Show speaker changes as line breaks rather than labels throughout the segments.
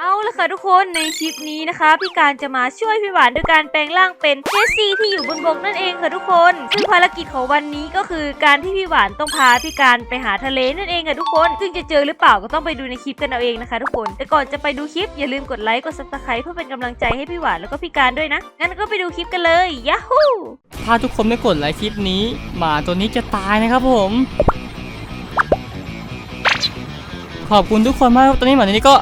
เอาละค่ะทุกคนในคลิปนี้นะคะ พี่การจะมาช่วยพี่หวานด้วยการแปลงร่างเป็นเจสซี่ที่อยู่บนบกนั่นเองค่ะทุกคนซึ่งภารกิจของวันนี้ก็คือการที่พี่หวานต้องพาพี่การไปหาทะเลนั่นเองค่ะทุกคน ซึ่งจะเจอหรือเปล่าก็ต้องไปดูในคลิปกันเอาเองนะคะ ทุกคนแต่ก่อนจะไปดูคลิปอย่าลืมกดไลค์กดซับสไครต์เพื่อเป็นกำลังใจให้พี่หวานแล้วก็พี่การด้วยนะงั้นก็ไปดูคลิปกันเลยยาฮู
ถ้าทุกคนไม่กดไลค์คลิปนี้หมาตัวนี้จะตายนะครับผมขอบคุณทุกคนมากตอนนี้หมาตัวนี้ก็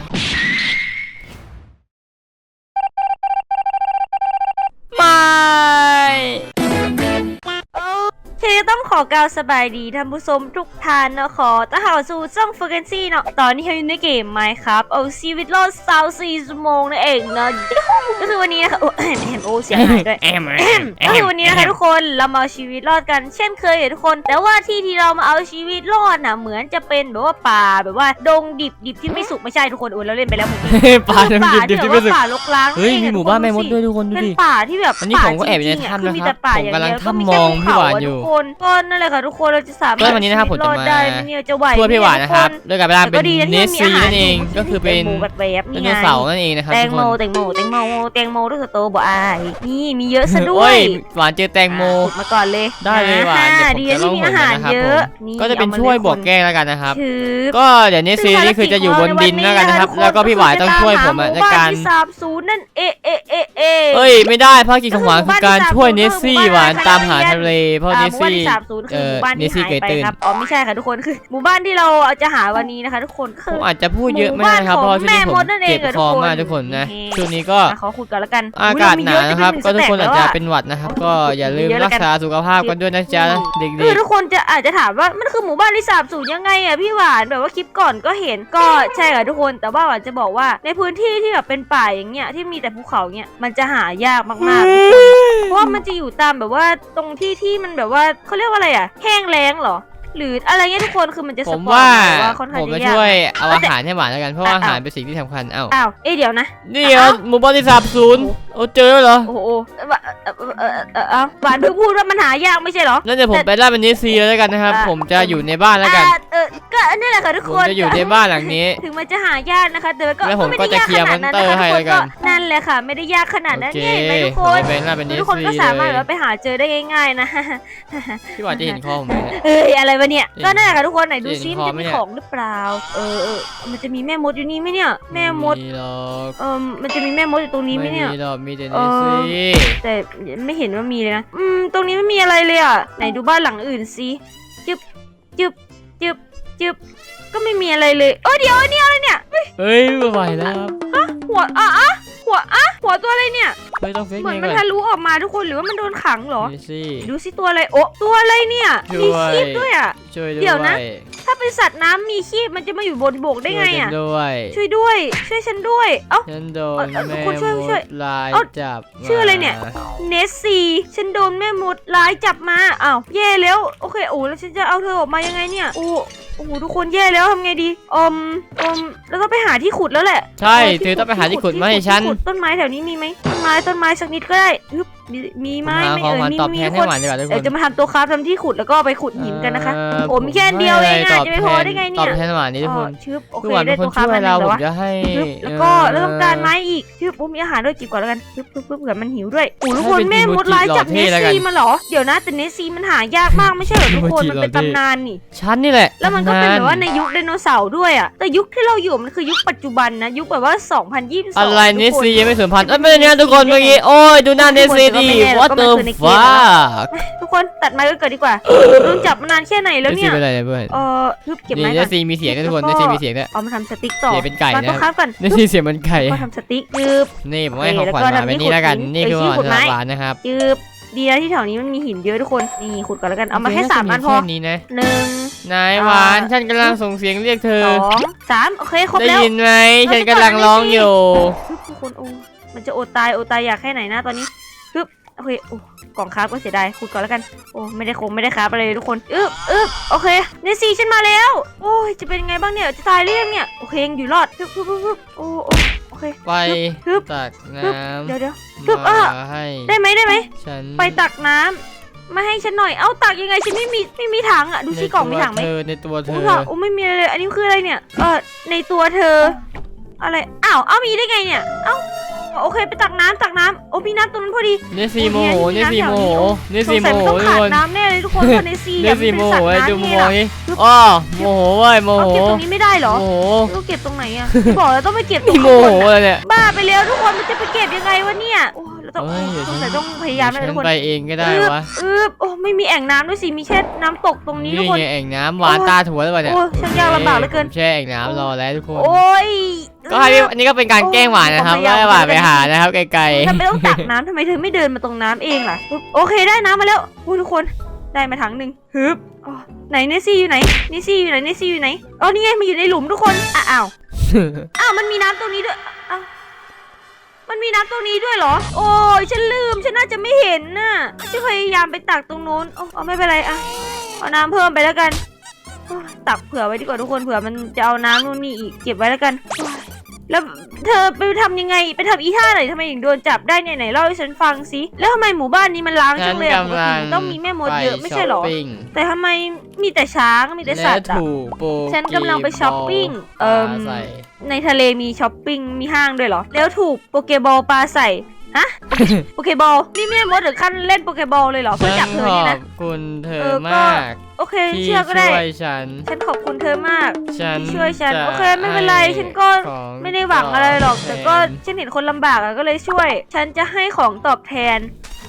องขอกล่าวสบายดีท่านผู้ชมทุกท่านนะขอต้อนรับสู่ช่องฟ r เกนซี่เนาะตอนนี้เราอยู่ในเกมไหมครับเอาชีวิตรอดสาวสี่ชั่วโมงนั่นเองนะก็คือวันนี้นะคะโอ้เห็นโอ้เสียงหายด้วย
แอม
ก็คือวันนี้นะคะทุกคนเรามาเอาชีวิตรอดกัน เช่นเคยอะทุกคน แต่ว่าที่ที่เรามาเอาชีวิตรอดน่ะเหมือนจะเป็นแบบว่าป่าแบบว่าดงดิบดิบที่ไม่สุกไม่ใช่ทุกคนโอ้ยเราเล่นไปแล้วหมู่
ป่าน้ำดิบดิบที่ไม่สุด
ป่าลกล้าง
เฮ้ย
อง
มี
อะ
หมู่บ้าน
ทุ
แม่
ก
ม
ค
ด
สิ
ด้วยทุกคนดู
เป็น
ดิ
ป่าที่แบบ
อันนี้ผมก็แอบอยู่ใน
ป่า
ถ้ำ
จริงๆอะคือมี
นะครับ
แต่ป่า
ผม
อย่าง
กำลัง
เดียวก็มี
ถ้ำมอง
แค่
พี่หวานอยู่
ทุกคนก็นั่นแหละค่ะทุกคนเราจะสามารถ
ก็วันนี้นะครับผมจะมา
ได้ไหเนี่ยจะไหว
ช่วยพี่หวานนะครับ
ทุก
ด้วยการเวลา
แต่
เป็
ก็
น
ดีนะ
เน
ที่
ส
มันมีอาหาร
ซีนั่นเองก็คือเป็น
แตงโมแบบแบบๆ
ได
นี่
โน
ไง
เสาร์นั่นเองนะครับ
แต
ทุ
ง
ก
โม
คน
แตงโมแตงโมแตงโมด้วยสโตบอกอายนี่มีเยอะซะด้ว
โอ้
ย
ยหวานเจอแตงโม
ขุดมาก่อนเลย
ได้เลยหวาน
อ่
เดี๋ยวผม
ดี
จะ
นะ
ล
ที่
อง
มี
หน
อาหารเยอะ
นะครับผมก็จะเป็นช่วยบวกแกล้งแล้วกันนะครับ
ถือ
ก็เดี๋ยวเนสซีนี่คือจะอยู่บนดินแล้วกันนะครับ แล้วก็พี่หวานต้องช่วยผมอะในการ
สาบศูนย์นั่นเอะเอะเอะเอะ
เอ้ยไม่ได้ภารกิจของหวานคือการช่วยเนสซี่หวานตามหาทะเลเพราะ
อ่า
เน
ห
ส
มู่บ้าน
ซี่
ที่สาบศูนย์คือหมู่บ้าน
เน
ที่
สซี่
หาย
เกย
ไป
ตื่น
ครับอ๋อไม่ใช่ค่ะทุกคนคือหมู่บ้านที่เราจะหาวันนี้นะคะทุกคนก็
ผ
คือ
มอาจจะพูดเยอะไม่ได้นะครับเพราะว่าช่วงนี้ผมเจ็บคอมากทุกคนนะช่วงนี้ก็
อะขอขุดก่อนแล้วกัน
อากาศหนาวนะครับ ก็ทุกคนอาจจะ
เป็
เป็นหวัดนะครับ ก็อย่าลืม
เยอะแล้
รั
ว
ก
กัน
ษาสุขภาพกันด้วยนะจ๊ะเด็
คือกทุกคนจะอาจจะถามว่ามันคือหมู่บ้านที่สาบสูญยังไงอะพี่หวานแบบว่าคลิปก่อนก็เห็นก็ใช่ค่ะทุกคนแต่ว่าหวานจะบอกว่าในพื้นที่ที่แบบเป็นป่าอย่างเงี้ยที่มีแต่ภูเขาเงี้ยมันจะหายากมากๆทุกคนเพราะว่ามันจะอยู่ตามแบบว่าตรงที่ที่มันแบบว่าเขาเรียกว่าอะไรอะ แห้งแล้งเหรอ หรืออะไรเงี้ยทุกคนคือมันจะ
ผ
ส
ม
ปอ
ว่า
ร์ตว่าค่อนข้าง
ผม
จะ
ก็
ยาก
ช่วย
นะ
เอาอาหารให้หวานแล้วกันเพราะว่าอาหารเป็นสิ่งที่สำคัญเอ้า
อ้าวเอ้ยเดี๋ยวนะ
นี่เหรอหมู่บ้านที่สาบศูนย์ โอ้เจอแล้วเหรอ
โอ้โหเอ่อเอ่อเอ่อเอ่อเอ่อหวานเพิ่งพูดว่ามันหายากไม่ใช่เหรอ
นั่นเดี๋ยวผมไปล่าเป็นเนสซีแล้วกันนะครับ
อะ
ผมจะอยู่ในบ้านแล้วกัน
อ่าเออก็นี่แหละค่ะทุก
ผ
ค
ม
น
จะอยู่ในบ้านหลังนี้
ถึงมันจะหายากนะคะ แต่ก็
แล้วผม
ไม่
ก็
ได้
จะ
ยาก
เคลียร์
ขนาดนั้น
มอนเตอร์
นะคะ
ให้
ทุกคน
แล้วกั
ก็
น
นั่นแหละค่ะ ไม่ได้ยากขนาด
โอ
นั้น
เค
เนี่ยเห็นไหมทุกค
ผม
น
จะไปล่าเป็นเน
ทุ
ส
กคน
ซี
ก็สามารถ
เล
แบบ
ย
ว่าไปหาเจอได้ง่ายๆนะ
พี่หวานจะเห็นคอผมไหมเนี่ย
เอ้ยอะไรวะเนี่ย
เห็น
ก็นั่นแหละค่ะทุกคนไหนดู
เห็น
ซิ
ค
มัน
อ
จะ
ไหม
มี
เนี่ย
ของหรือเปล่า เออเออมันจะมีแม่มดอยู่นี่ไหมเนี่ย แม่มด
หรอก
เออมันจะมีแม่มดอยู่ตรงนี้ไหม
ไม่
เนี่ย
มีหรอกมีแต่เน
เอ
ส
อ
ซี่
แต่ไม่เห็นว่ามีเลยนะ อืม ตรงนี้ไม่มีอะไรเลยอะ ไหนดูบ้านหลังอื่นสิจึบจึบจึบจึบก็ไม่มีอะไรเลยเออเดี๋ยวอันนี้อะไรเนี่ย
เฮ้ยไม่ไหวแล้วครับ
หัวอะอะ หัวอะหัวตัวอะไรเนี่ย
เฮ้ยต้องเฟก
เหมือน
ไง
มัน
ก่อ
ทะ
น
ลุออกมาทุกคนหรือว่ามันโดนขังเหรอ
เนสซี่
ดูสิตัวอะไรโอ้ตัวอะไรเนี่ย
ช่วย
มีคีบด้วยอะ
ช่วยด้วย
เดี๋ยวนะ ถ้าเป็นสัตว์น้ำมีคีบมันจะมาอยู่บนบกได้ไงอะ
ช่วยฉันด้วย
ช่วยด้วย ช่วยฉันด้วย เอ้า
ฉันโด
เอ่
น
อเอ่อ
แม่
คุณช่วย
ม
ช่วย
ดลาย
เอ้า
จับ
ชื่ออะไรเนี่ย
มา
เนสซีฉันโดนแม่มดร้ายจับมาอ้าวแย่แล้วโอเคโอ้แล้วฉันจะเอาเธอออกมายังไงเนี่ยโอ้โอ้โหทุกคนแย่แล้วทำไงดีอมอมเราต้องไปหาที่ขุดแล้วแหละ
ใช่
ที่
เธอต้องไปหาที่ขุด
ที่
มาให้ฉัน
ที่ขุดต้นไม้แถวนี้มีไหมต้นไม้ต้นไม้สักนิดก็ได้ฮึบ มีมีไหม
หา
ไม่
ของ
เอ่ย
ขวัญ
มี
ตอบ
มี
แทน
ค
ให้
น
หวานดีกว่าทุกค
เดี๋ย
น
วจะมาทำตัวคราฟทำที่ขุดแล้วก็เอาไปขุดหินกันนะคะ
เโอ้
มีแค่อันเดียวเองอะ
ตบ
จะไม่พอได้ไงเนี่ย
ตอบแทนหวานนี่ทุกคน
อ๋อชึบโอ
คือ
เค
หวานเป็
ได้
นคน
ตัวคราฟ
ช่วย
อันหนึ
เรา
งแล้ว
ผม
วะ
จะให้
ชึบแล้วก็เราต้องการไม้อีกชึบผมมีอาหารด้วยกินก่อนแล้วกันชึบปึ๊บปึ๊บเผื่อมันหิวด้วยโอ้ทุกคนแม่มดร้ายจับเนสซีมาเหรอเดี๋ยวนะแต่เนสซีมันหายากมากไม่ใช่เหรอทุกคนมันเป็นตำนานนี่
ฉันนี่แหละ
แล้วมันก็เป็นแบบว่าำในยุคไดโนเสาร์ด้วยอะ แต่ยุคที่เราอยู่มันคือยุคปัจจุบันนะ ยุคแบบว่า 2022
อะไร
ทุกค
เนสซียังไม่สูญพันธุ์เอ้ยไม่ใช่เนี่ยทุกคนเมื่อกี้โอ้ยดูหน้าเนสซีดิ what the fuck
ทุกคนตัดไม้ก็เกิดดีกว่าโดนจับมานานแค่ไหนแล้ว
เนสซี
เนี่ย
เป็นอะไรเนี่ยเพื่อน
เออฮึบเก็บ
นี่
ไม้
เน
ก่อ
ส
น
ซีมีเสียงนะทุกคนเนสซีมีเสียงด้วย
เอามาทำสติ๊กต่อ
เดี๋ยวเป็นไก่
มา
นะ
ต้องครับก่อน
เนสซีเสียงเหมันไก่
มาทำสติ๊กจืบ
นี่ผมให้ของขวัญหวานไปนี่แล้วกัน นี่คือของขวัญสำหรับหวานนะครับ
จืบดีนะที่แถวนี้มันมีหินเยอะทุกคน นี่ขุดก่อนแล้วกันเอามาแค่สามอันพอ
แค่นี้นะ
หนึ่ง
นายหวานฉันกำลังส่งเสียงเรียกเธอ
สองสามโอเคครบ
ได้
แล้ว
ยินไหมฉันกำลังร้องอยู่
ฮึบทุกคนโอ้มันจะอดตายอดตายอยากแค่ไหนนะตอนนี้ฮึบ โอเคโอ้กล่องคราฟก็เสียดายขุดก่อนแล้วกัน โอ้ไม่ได้คงไม่ได้คราฟอะไรเลยทุกคนอึบอึบโอเคเนซี่ฉันมาแล้ว โอ้ยจะเป็นยังไงบ้างเนี่ยจะตายหรือยังเนี่ยโอเคยังอยู่รอดฮึบฮึบฮึบฮึบโอ้โอ้โอเค
ไป
ฮึบ
ตักน้
เดี๋ยวเดี๋ยวำฮึบอะ
มาให้
ได้ไหมได้ไหม
ฉัน
ไปตักน้ำมาให้ฉันหน่อยเอ้าตักยังไงฉันไม่มีไม่มีถังอะดูสิกล่องมีถังไหม
ในตัวเธอในตัวเธ
โอ้
อ
ถังโอ้ไม่มีอะไรเลย อันนี้คืออะไรเนี่ย เออในตัวเธอ อะไร อ้าว เอ้ามีได้ไงเนี่ย เอ้า โอเค ไปตักน้ำตักน้ำโอ้มีน้ำตรงนั้นพอดี
เนสซีโมโหเนสซีโมโหเนส
ส
ซี
ง
โม
สัยมัน
โห
ต้อง
ทุก
ขา
ค
ด
น
น้ำแน่เลยทุกคนเพราะในซี
เน
อะ
ส
มัน
ซี
เป็
โม
น
โห
สัตว์
ไอ้ดู
น้ำ
โม
ไง
โห
ล่ะ
นี่อ้อโมโหเว้ยโม
เอา
โห
เก็บตรงนี้ไม่ได้เหรอ
โมโห
ต้องเก็บตรงไหนอะบอกแล้วต้องไปเก็บตร
นี่
ง
โม
ข้างบ
โห
น
เลยเนี่ย
บ้าไปแล้วทุกคนมันจะไปเก็บยังไงวะเนี่ยโอ้เราต้อง
เอ้ยเดี๋ยว
สง
ฉั
สัย
น
ต้องพยายามนะ
ฉั
ทุ
น
กคน
ไปเองก็ได้วะ
อึบโอ้ไม่มีแอ่งน้ำด้วยสิมีแค่น้ำตกตรงนี้ทุก
นี่
คน
ไงแอ่งน้ำหวานตาถั่วแล้ววะเนี่ย
โอ้ช่างยากลำบากเหลือเกิน
ผมแช่แอ่งน้ำรอแล้วทุกคน
โอ้ย
ก็ให้อันนี้ก็เป็นการแกล้งหวานนะครับ
โอ้
ไม่ได้หวานไปหานะครับไกล
ทำไมต้องตักน้ำทำไมเธอไม่เดินมาตรงน้ำเองล่ะปึ๊บโอเคได้น้ำมาแล้วโอ้ยทุกคนได้มาถังหนึ่งฮึบอ๋อไหนเนสซี่อยู่ไหนเนสซี่อยู่ไหนเนสซี่อยู่ไหนอ๋อนี่ไงมันอยู่ในหลุมทุกคนอะอ้าว
ๆ
อ้าวมันมีน้ำตรงนี้ด้วยอ้าวมันมีน้ำตรงนี้ด้วยเหรอ โอ้ยฉันลืม ฉันน่าจะไม่เห็นน่ะ ฉันพยายามไปตักตรงนู้นโอ้เอาไม่เป็นไรอะเอาน้ำเพิ่มไปแล้วกันโอ้ยตักเผื่อไว้ดีกว่าทุกคน เผื่อมันจะเอาน้ำนู่นนี่อีก เก็บไว้แล้วกันโอ้ย แล้วเธอไปทำยังไงไปทำอีท่าไหนทำไมถึงโดนจับได้เนี่ยไหนเล่าให้ฉันฟังสิแล้วทำไมหมู่บ้านนี้มันล้าง
ฉั
จั
น
งเลยอะปก
กำลั
ติ
ง
มันต้องมีแม่มดเยอะไม่ใช่เหรอ
ปช้ปปิ้ง
แต่ทำไมมีแต่ช้างมีแต่สั
และ
ตว์อะ
ถูกโป
ฉันกำลังไปช้อปปิ้งเอิ่
เอ่
ม
ใส่
ในทะเลมีช้อปปิ้งมีห้างด้วยเหรอ แล้วถูกโปเกบอลปลาใส่ฮะโปเกบอลนี่แม่มดถึงขั้นเล่นโปเกบอลเลยเหรอเพื่อจับเธอ
ข
นี่
อ
นะ
บคุณเธ
เอ
อ
อก็
มาก
โอเค
ที่
เชื่อก็ได้
ช่วยฉัน
ฉันขอบคุณเธอมาก
ฉัน
ที่ช่วยฉัน
จะ
โอเคไม่เป็นไร
ให้
ฉันก็
ของ
ไม่ได้หวังอะไรหรอก
ตบ
แต่ก็
แทน
ฉันเห็นคนลำบากอะก็เลยช่วย ฉันจะให้ของตอบแทน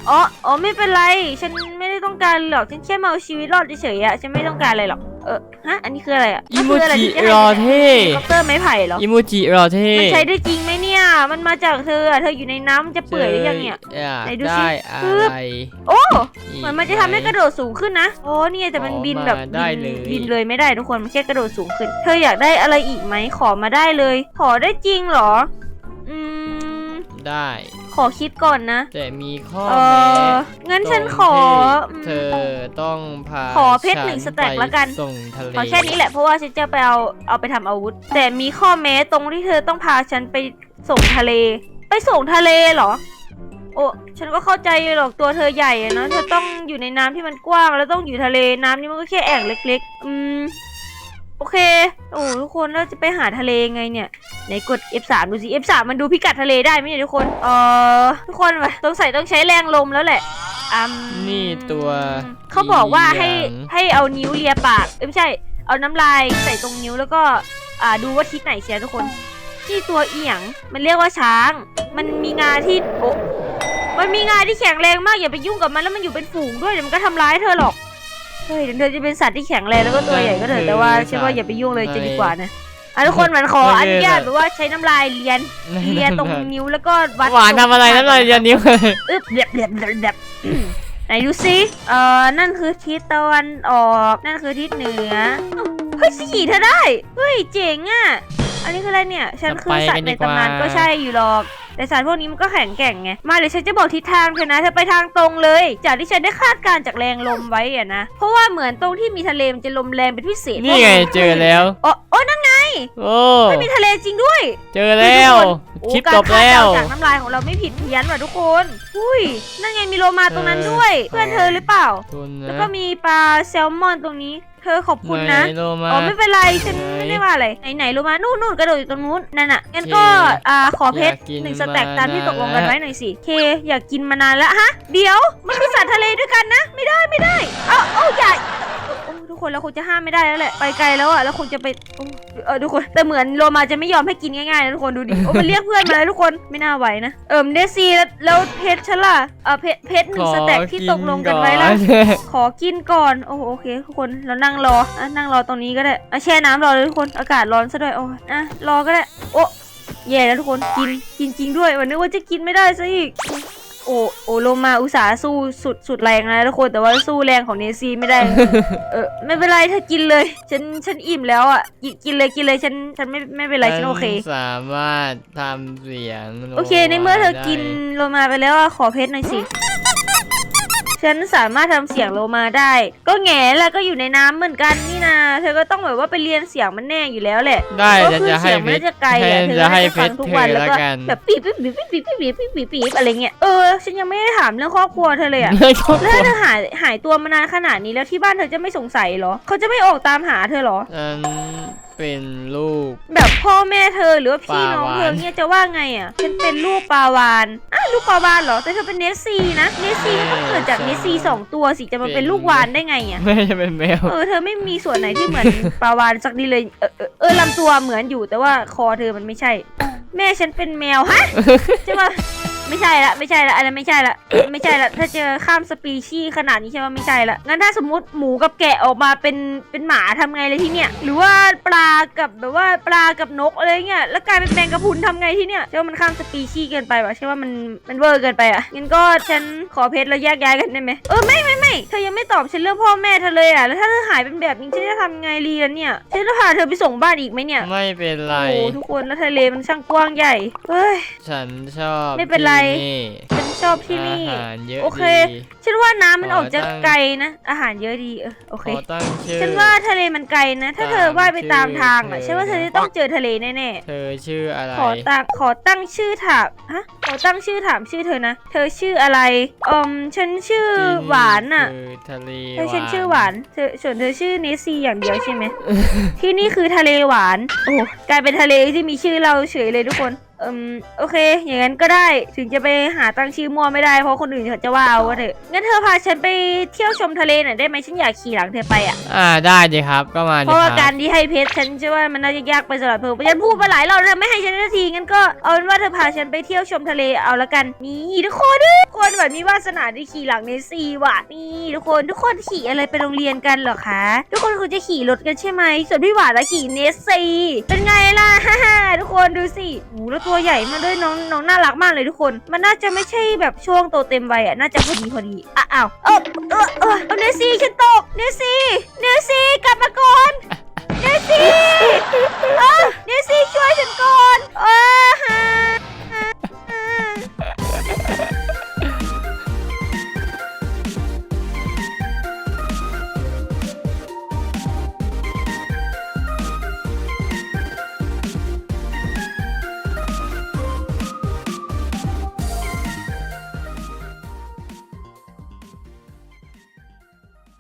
อ๋ออ๋อไม่เป็นไร ฉันไม่ได้ต้องการหรอกฉันแค่มาเอาชีวิตรอดเฉยๆอะฉันไม่ต้องการอะไรหรอก เออฮะอันนี้คืออะไรอะ
อิ
มัน
โม
คืออะไร
จิ
ที่จะให้
รอเท่
คอปเตอร์ไม้ไผ่เหรอ
อิโมจิรอเท่
มันใช้ได้จริงไหมเนี่ย มันมาจากเธออะเธออยู่ในน้ำมันจะเปื่อยหรือยังเนี่ย
อยาก
ไหนดูสิ
ได้อะ
ปึ๊บ
ไร
โอ้
อี
เหมือนมันจะทำให้กระโดดสูงขึ้นนะโอ้เนี่ยแต่มัน
ขอ
บินแบบ
มาได้
บิน
เลย
บินเลยไม่ได้ทุกคนมันแค่กระโดดสูงขึ้น เธออยากได้อะไรอีกไหมขอมาได้เลย ขอได้จริงเหรอ อืม
ได้
ข อคิดก่อนนะ
แต่มีข้อ
เอ
แม้
องั้นฉันขอ
ตรงที่เธอต้องพา
ขอเพชรหนึ่ง
ฉั
สแต็กละกัน
ไปส่งทะเล
ขอแค่นี้แหละเพราะว่าฉันจะไปเอาเอาไปทำอาวุธ แต่มีข้อแม้ตรงที่เธอต้องพาฉันไปส่งทะเล ไปส่งทะเลเหรอ โอ้ฉันก็เข้าใจหรอกตัวเธอใหญ่อะเนอะเธอต้องอยู่ในน้ำที่มันกว้างแล้วต้องอยู่ทะเลน้ำนี่มันก็แค่แอ่งเล็ก ๆ อืม โอเค โอ้ทุกคนแล้วจะไปหาทะเลไงเนี่ยไหนกด F3 ดูสิ F3 มันดูพิกัดทะเลได้ไหมเนี่ยทุกคนเออทุกคนวะต้องใส่ต้องใช้แรงลมแล้วแหละอืม
นี่ตัว
เขาบอกว่าให้
อย่าง
ให้เอานิ้วเลียปากเอ้ยไม่ใช่ เอาน้ำลายใส่ตรงนิ้วแล้วก็อ่าดูว่าทิศไหนเชียร์ทุกคนนี่ตัวเอียงมันเรียกว่าช้าง มันมีงาที่โอ้มันมีงาที่แข็งแรงมากอย่าไปยุ่งกับมันแล้วมันอยู่เป็นฝูงด้วยเดี๋ยวมันก็ทำร้ายเธอหรอก เฮ้ยเดี๋ยวเธอจะเป็นสัตว์ที่แข็งแรงแล้วก็ตัวใหญ่ก็เถอะแต่ว่าฉันว่าอย่าไปยุ่งเลยจะดีกว่านะอะทุกคนมันขออนุญาตแบบว่าใช้น้ำลายเลียนเลียตรงนิ้วแล้วก็วัด
หวานทำอะไรน้ำลายยันนิ้วเลย
อึบเดบเดบเดบเดบอืมไหนดูซิเอ่อนั่นคือทิศตะวันออกนั่นคือทิศเหนือเอ้าเฮ้ยสี่เธอได้เฮ้ยเจ๋งอะอันนี้คืออะไรเนี่ยฉันคือสัตว์ในตำนานก็ใช่อยู่หรอก แต่สัตว์พวกนี้มันก็แข็งแกร่งไง มาเดี๋ยวฉันจะบอกทิศทางเธอนะเธอไปทางตรงเลย จากที่ฉันได้คาดการณ์จากแรงลมไว้อะนะ เพราะว่าเหมือนตรงที่มีทะเลมันจะลมแรงเป็นพิเศษ
นี่ไงเจอแล้ว
อ๋อโอ้นั่นไง
โอ้
ไม่มีทะเลจริงด้วย
เจอแล้ว
โอ้
คลิป
การ
จบ
คาด
แล้
เดาวจากน้ำลายของเราไม่ผิดเพี้ยนว่ะทุกคน อุ้ยนั่นไงมีโลมาตรงนั้นด้วย เพื่อนเธอหรือเปล่า
คุณ
แล้ว
นะ
ก็มีปลาแซลมอนตรงนี้เธอขอบคุณนะ
ไหโลมา
อ๋อไม่เป็นไรฉัน
ไหน
ไม่ได้ว่าอะไรไหนไหนโลมานู่นนู่นกระโดดอยู่ตรงนู้นนั่นน่ะงั้นก็
โอเค
อ่าขอเพชร
อยากกิน
หนึ่งสแต็ก
มานาน
ตามที่ตกลงกันไว้หน่อยสิเคอยากกินมานานแล้วฮะ เดี๋ยวมันคือสัตว์ทะเลด้วยกันนะ ไม่ได้ไม่ได้ เอ้าเอ้าอย่าโอ้ ทุกคนเราคงจะห้ามไม่ได้แล้วแหละไปไกลแล้วอะแล้วคงจะไปโอ้เออทุกคนแต่เหมือนโลมาจะไม่ยอมให้กินง่ายๆนะทุกคนดูดิโอ้มันเรียกเพื่อนมาแล้วทุกคนไม่น่าไหวนะเอิมเดซี่แล้วแล้วเพชรฉันล่ะเออเพชรเพชรหนึ่งสแต็กที่ตกลงกันไว้แล้ว ขอกินก่อนโอ้โหโอเค ทุกคนเรานั่งรออะนั่งรอตรงนี้ก็ได้อะแช่น้ำรอเลยทุกคนอากาศร้อนซะด้วยโอ้ยอะรอก็ได้โอ้แย่แล้วทุกคนกินกินจริงด้วยวันนึกว่าจะกินไม่ได้ซะอีก โอ้โอ้โลมาอุตส่าห์สู้สุดสุดแรงนะทุกคนแต่ว่าสู้แรงของเนซีไม่ได้ เออไม่เป็นไรเธอกินเลย ฉันฉันอิ่มแล้วอะกินกินเลยกินเลยฉันฉันไม่ไม่เป็นไรฉันโอเค
สามารถทำเสียงโล
โอเคในเมื่อเธอกิน
ได้
โลมาไปแล้วอะขอเพชรหน่อยสิ ฉันสามารถทำเสียงโลมาได้ ก็แง่แล้วก็อยู่ในน้ำเหมือนกันนี่นาเธอก็ต้องแบบว่าไปเรียนเสียงมันแน่อยู่แล้วแหละ
ได้
ก็
จะ
คือ
จะให้
เสียง
เพ
มัน
ชร
น่าจะไกลอะเธอ
จะ
ก็
ให้
จะ
เพ
ฟั
ช
ง
ร
ทุก
เธ
วั
อน
แล้ว
ละ
ก็
กัน
แบบปีบปีบปีบปีบปีบปีบปีบปีบปีบปีบอะไรเงี้ยเออฉันยังไม่ได้ถามเรื่องครอบครัวเธอเลยอะ
ไม่ครอบ
แล้ว
ครัว
เธอหายหายตัวมานานขนาดนี้แล้วที่บ้านเธอจะไม่สงสัยเหรอเขาจะไม่ออกตามหาเธอเหรอ
อืม เป็นลูก
แบบพ่อแม่เธอหรือว่าพี่น้อง
ปลาวาฬ
เธอเนี่ยจะว่าไงอะฉันเป็นลูกปลาวานอะลูกปลาวานเหรอแต่เธอเป็นเนสซีนะเนสซีก็ต้องเกิดจากเนสซีสองตัวสิจะมาเป็นลูกวานได้ไงอะ
ไม่จะเป็นแมว
เออเธอไม่มีส่วนไหนที่เหมือนปลาวานสักนิดเลยเออเออเออลำตัวเหมือนอยู่แต่ว่าคอเธอมันไม่ใช่ แม่ฉันเป็นแมวฮะใช่ปะ ไม่ใช่ละไม่ใช่ละอันนั้นไม่ใช่ละไม่ใช่ละถ้าเจอข้ามสปีชีส์ขนาดนี้ใช่ปะไม่ใช่ละงั้นถ้าสมมติหมูกับแกะออกมาเป็นเป็นหมาทำไงเลยที่เนี่ย หรือว่าปลากับแบบว่าปลากับนกอะไรเงี้ยแล้วกลายเป็นแมงกะพรุนทำไงที่เนี่ยใช่ว่ามันข้ามสปีชีส์เกินไปวะใช่ว่ามันมันเวอร์เกินไปอะงั้นก็ฉันขอเพชรแล้วแยกย้ายกันได้ไหมเออไม่ไม่ไม่เธอยังไม่ตอบฉันเรื่องพ่อแม่เธอเลยอะแล้วถ้าเธอหายเป็นแบบนี้ฉันจะทำไงลีล่ะเนี่ยฉันจะพาเธอไปส่งบ้านอีกไหมเนี่ย
ไม่เป็นไร
โอ้ทุกคนแล้วทะเลมันช่างกว้างใหญ่เฮ้ย
ฉันชอบ
ไม่เป็นไร
ที่
ฉันชอบที่นี่
อาหารเยอะ
โอเค
ดี
ฉันว่าน้ำมัน
ขอ
ออกจาก
ตั้ง
ไกลนะ อาหารเยอะดีเออโอ
ข
เค
อตั้งชื่อ
ฉันว่าทะเลมันไกลนะ ถ้าเธอว่ายไปตามทางอะ
ชื่
ฉัน
อ
ว่าเธอจะต้องเจอทะเลแน่
เธอชื่ออะไร
ๆขอตั้งขอตั้งชื่อถามฮะขอตั้งชื่อถามชื่อเธอนะ เธอชื่ออะไรอืมฉันชื่อ
ที่
หวานอะ
คือทะเล
เธอฉันชื่อหวานเธอส่วนเธอชื่อเนสซี่อย่างเดียวใช่ไหม ที่นี่คือทะเลหวาน โอ้โหกลายเป็นทะเลที่มีชื่อเราเฉยเลยทุกคน อืมโอเค อย่างนั้นก็ได้ถึงจะไปหาตั้งชื่อมั่วไม่ได้เพราะคนอื่นเขาจะว่าเอาว่าเถอะงั้นเธอพาฉันไปเที่ยวชมทะเลหน่อยได้ไหมฉันอยากขี่หลังเธอไปอะ
อ่าได้ดีครับก็มา
เพ
ดิ
ราะว่า
ค
กา
รับ
รที่ให้เพชรฉันเชื่อว่ามันน่าจะยากไปสำหรับเธอเพราะฉันพูดมาหลายรอบแล้วไม่ให้ฉันนาทีงั้นก็เอาเป็นว่าเธอพาฉันไปเที่ยวชมทะเลเอาละกันนี่ทุกคนทุกคนแบบมีวาสนาได้ขี่หลังในซีว่ะนี่ทุกคนทุกคนขี่อะไรไปโรงเรียนกันเหรอคะ ทุกคนคงจะขี่รถกันใช่ไหมส่วนพี่หวานละขี่เนสซีเป็นไงล่ะ ฮ่าฮ่าทุกคนดูสิโอ้โหแล้วตัวใหญ่มาด้วยน้องน้องน่ารักมากเลยทุกคน มันน่าจะไม่ใช่แบบช่วงโตเต็มวัยอะน่าจะพอดีพอดีอะอ้าวเออเออเออเอาเนซีฉันตกเนซีเนซีกลับมาก่อนเนซี่เออเนซี่ช่วยฉันก่อนเออ